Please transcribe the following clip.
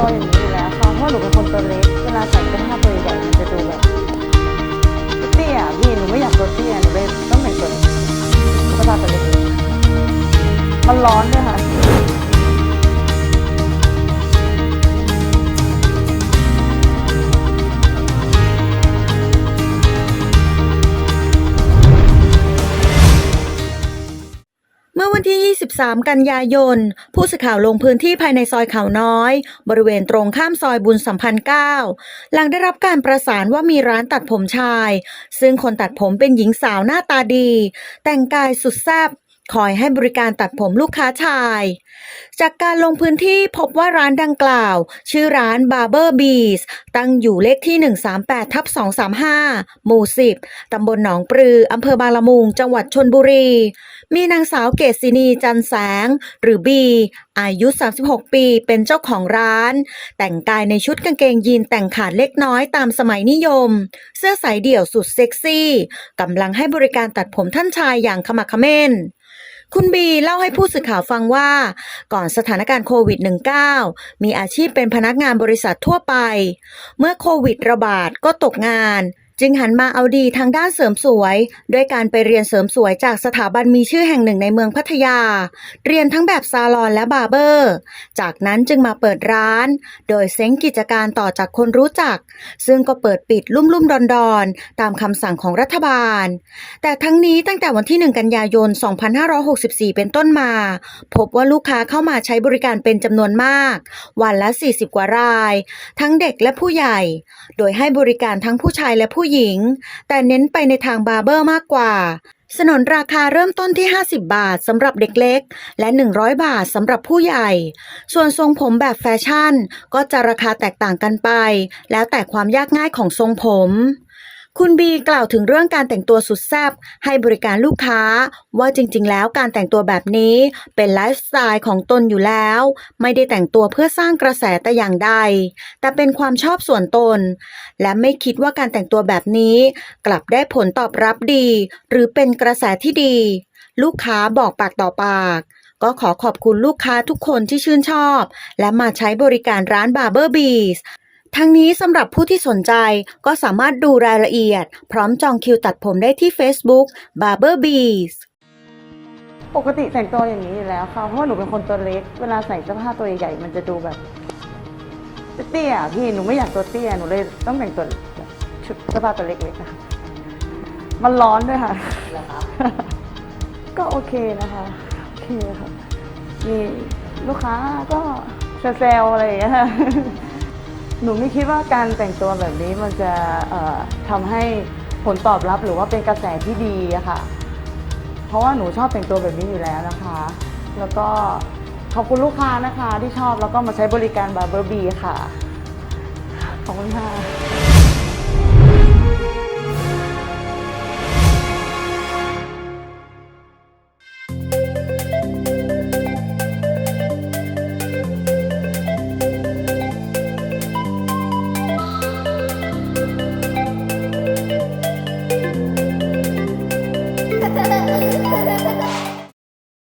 ตัวอย่างนี้อยู่แล้วค่ะเพราะหนูเป็นคนตัวเล็ก เวลาใส่เสื้อผ้าตัวใหญ่มันจะดูแบบเตี้ยพี่หนูไม่อยากตัวเตี้ยหนูเลยต้องเป็นตัวเสื้อผ้าตัวเล็กมันร้อนด้วยค่ะ วันที่ 23 กันยายน ผู้สื่อข่าวลงพื้นที่ภายในซอยเขาน้อย บริเวณตรงข้ามซอยบุญสัมพันธ์9หลังได้รับการประสานว่ามีร้านตัดผมชาย ซึ่งคนตัดผมเป็นหญิงสาวหน้าตาดี แต่งกายสุดแซ่บ คอยให้บริการตัดผมลูกค้าชาย จากการลงพื้นที่พบว่าร้านดังกล่าว ชื่อร้าน Barber Bees ตั้งอยู่เลขที่ 138ทับ235 หมู่ 10 ตำบลหนองปลือ อำเภอบางละมุง จังหวัดชนบุรี มีนางสาวเกษณีจันแสง หรือบีอายุ 36 ปีเป็นเจ้าของร้าน แต่งกายในชุดกางเกงยีนแต่งขาดเล็กน้อยตามสมัยนิยม เสื้อสายเดี่ยวสุดเซ็กซี่กำลังให้บริการตัดผมท่านชายอย่างขมักขม้น คุณบีเล่าให้ผู้สื่อข่าวฟังว่า ก่อนสถานการณ์โควิด -19 มีอาชีพเป็นพนักงานบริษัททั่วไป เมื่อโควิดระบาดก็ตกงาน จึงหันมาเอาดีทางด้านเสริมสวยด้วยการไปเรียนเสริมสวยจากสถาบันมีชื่อแห่งหนึ่งในเมืองพัทยา เรียนทั้งแบบซาลอนและบาร์เบอร์ จากนั้นจึงมาเปิดร้าน โดยเซ้งกิจการต่อจากคนรู้จัก ซึ่งก็เปิดปิดลุ่มลุ่มดอนดอนๆตามคำสั่งของรัฐบาล แต่ทั้งนี้ตั้งแต่วันที่ 1 กันยายน 2564 เป็นต้นมา พบว่าลูกค้าเข้ามาใช้บริการเป็นจำนวนมาก วันละ 40 กว่าราย ทั้งเด็กและผู้ใหญ่ โดยให้บริการทั้งผู้ชายและผู้หญิง แต่เน้นไปในทางบาร์เบอร์มากกว่า สนนราคาเริ่มต้นที่ 50 บาทสำหรับเด็กเล็ก และ 100 บาทสำหรับผู้ใหญ่ ส่วนทรงผมแบบแฟชั่น ก็จะราคาแตกต่างกันไป แล้วแต่ความยากง่ายของทรงผม คุณบีกล่าวถึงเรื่องการแต่งตัวสุดแซ่บให้บริการลูกค้า ว่าจริงๆ แล้วการแต่งตัวแบบนี้เป็นไลฟ์สไตล์ของตนอยู่แล้ว ไม่ได้แต่งตัวเพื่อสร้างกระแสแต่อย่างใด แต่เป็นความชอบส่วนตน และไม่คิดว่าการแต่งตัวแบบนี้ กลับได้ผลตอบรับดี หรือเป็นกระแสที่ดี ลูกค้าบอกปากต่อปากก็ขอขอบคุณลูกค้าทุกคนที่ชื่นชอบ และมาใช้บริการร้าน Barber Bees ทั้งนี้สำหรับผู้ที่สนใจก็สามารถดูรายละเอียด พร้อมจองคิวตัดผมได้ที่ Facebook Barber Bees ปกติแต่งตัวอย่างนี้อยู่แล้วค่ะเพราะว่าหนูเป็นคนตัวเล็ก เวลาใส่เสื้อผ้าตัวใหญ่ๆมันจะดูแบบเตี้ยอะพี่หนูไม่อยากตัวเตี้ยหนูเลยต้องแต่งตัวชุดเสื้อผ้าตัวเล็กๆค่ะมันร้อนด้วยค่ะ ก็โอเคนะคะโอเคค่ะมีลูกค้าก็แซวๆอะไรอย่างเงี้ยค่ะ หนูไม่คิดว่าการแต่งตัวแบบนี้มันจะทำให้ผลตอบรับหรือว่าเป็นกระแสที่ดีอะค่ะ เพราะว่าหนูชอบแต่งตัวแบบนี้อยู่แล้วนะคะ แล้วก็ขอบคุณลูกค้านะคะที่ชอบแล้วก็มาใช้บริการบาร์เบอร์บีค่ะ ขอบคุณค่ะ